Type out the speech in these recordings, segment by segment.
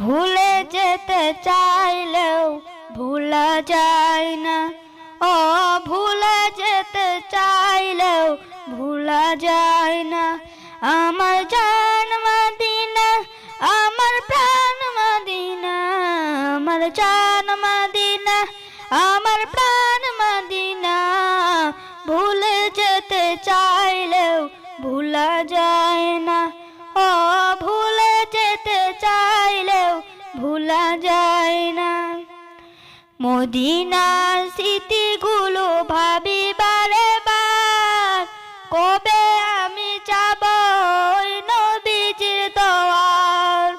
ভুলে যেতে চাইলেও ভুলা যায় না। ও, ভুলে যেতে চাইলেও ভুলা যায় না। আমার জান মাদিনা, আমার প্রাণ মাদিনা, আমার জান মাদিনা, আমার প্রাণ মাদিনা। ভুলে যেতে চাইলেও ভুলা যায় ভুলা যায় না। মদিনার স্মৃতিগুলো ভাবি বারে বার। কবে আমি ওই নবীজির দোয়ার?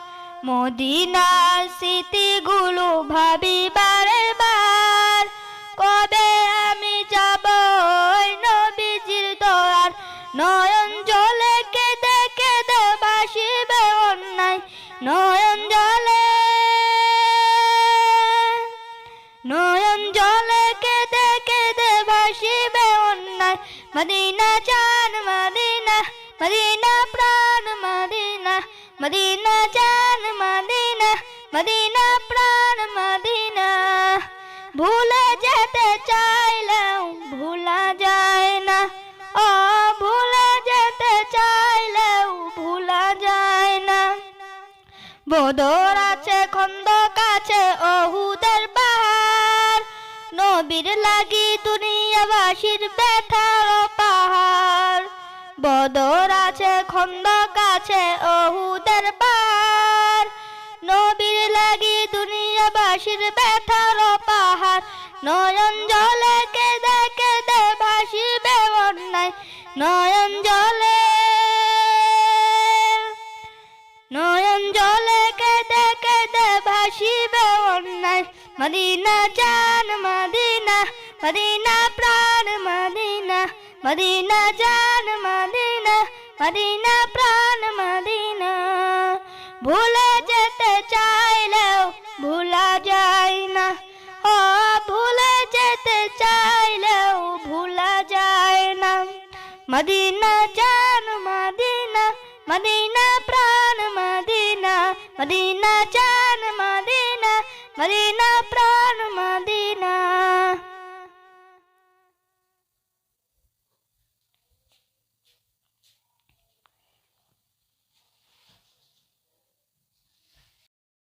মদিনার স্মৃতিগুলো ভাবি বারে বার। কবে আমি যাব নবীজির দোয়ার? নয়ন জলে কেঁদে কেঁদে বাসিবে অন্যায়। নয়ন নয়ন জলে কেঁদে কেঁদে ভাসিবে অন্যায়। মদিনা চান মদিনা মদিনা প্রাণ, মদিনা মদিনা চান মদিনা মদিনা প্রাণ, মদিনা। ভুলে যেতে চাইলেও ভুলা যায় না। ও, ভুলে যেতে চাইলেও ভুলা যায় না। বদর আছে খন্দক আছে, অহুদের নবীর লাগি দুনিয়াবাসীর ব্যথার পাহাড়। বদর আছে, খন্দক আছে, অহুদের পাহাড়। নবীর লাগি দুনিয়াবাসীর ব্যথার পাহাড়। নয়ন জলে কেঁদে কেঁদে ভাসিবে অন্যায়। নয়ন জলে নয়ন জলে কেঁদে কেঁদে ভাসিবে অন্যায়। মদিনা জান মদিনা মদিনা প্রাণ, মদিনা মদিনা জান, মদিনা মদিনা প্রাণ, মদিনা। ভুলে যেতে চাইলেও ভুলা যায় না। ও, ভুলে যেতে চাইলেও ভুলা যায় না। মদিনা জান, মদিনা মদিনা প্রাণ, মদিনা মদিনা জান